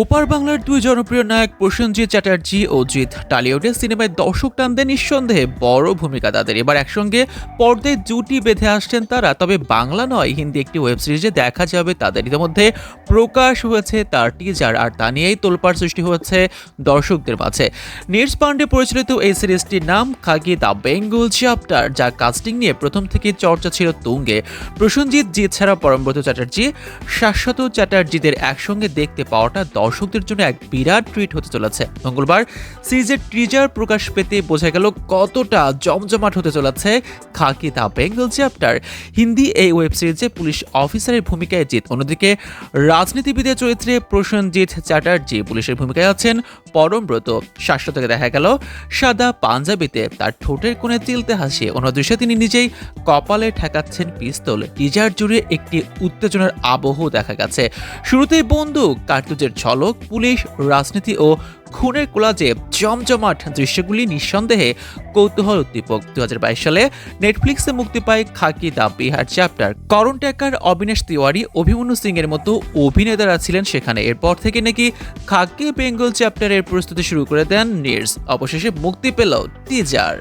ওপার বাংলার দুই জনপ্রিয় নায়ক প্রসেনজিৎ চ্যাটার্জি ও জিৎ টালিউডের সিনেমায় দর্শক টানতে নিঃসন্দেহে বড় ভূমিকা তাদের। এবার একসঙ্গে পর্দায় জুটি বেঁধে আসছেন তারা, তবে বাংলা নয়, হিন্দি একটি ওয়েব সিরিজে দেখা যাবে তাদের। ইতিমধ্যে প্রকাশ হয়েছে তার টিজার আর তা নিয়েই তোলপাড় সৃষ্টি হয়েছে দর্শকদের মাঝে। নির্স পান্ডে পরিচালিত এই সিরিজটির নাম খাগি দ্য বেঙ্গল চ্যাপ্টার, যা কাস্টিং নিয়ে প্রথম থেকে চর্চা ছিল তুঙ্গে। প্রসেনজিৎ, জিৎ ছাড়া পরমব্রত চ্যাটার্জি, শাশ্বত চ্যাটার্জিদের একসঙ্গে দেখতে পাওয়াটা দর্শকদের জন্য এক বিরাট ট্রিট হতে চলেছে। মঙ্গলবার সিরিজের ট্রিজার প্রকাশ পেতে বোঝা গেল কতটা জমজমাট হতে চলেছে Khakee the Bengal chapter. Hindi এই ওয়েব সিরিজে পুলিশ অফিসারের ভূমিকায় জিত। অন্যদিকে রাজনীতিবিদের চরিত্রে প্রসেনজিৎ চ্যাটার্জি পুলিশের ভূমিকায় আছেন পরমব্রত শাশ্বতকে দেখা গেল সাদা পাঞ্জাবিতে তার ঠোঁটের কোণে চিলতে হাসিয়ে। অন্য দৃশ্যে তিনি নিজেই কপালে ঠেকাচ্ছেন পিস্তল। টিজার জুড়ে একটি উত্তেজনার আবহ দেখা গেছে। শুরুতেই বন্দুক, কার্তুজের ঝলক পুলিশ, রাজনীতি ও খুনের কোলাজে জমজমাট দৃশ্যগুলি নিঃসন্দেহে কৌতূহল উদ্দীপক। দু হাজার বাইশ সালে নেটফ্লিক্সে মুক্তি পায় খাকি দা বিহার চ্যাপ্টার। করণ ট্যাকার অবিনাশ তিওয়ারি, অভিমন্যু সিং এর মতো অভিনেতারা ছিলেন সেখানে। এরপর থেকে নাকি খাকি বেঙ্গল চ্যাপ্টারের প্রস্তুতি শুরু করে দেন নির্স অবশেষে মুক্তি পেল টিজার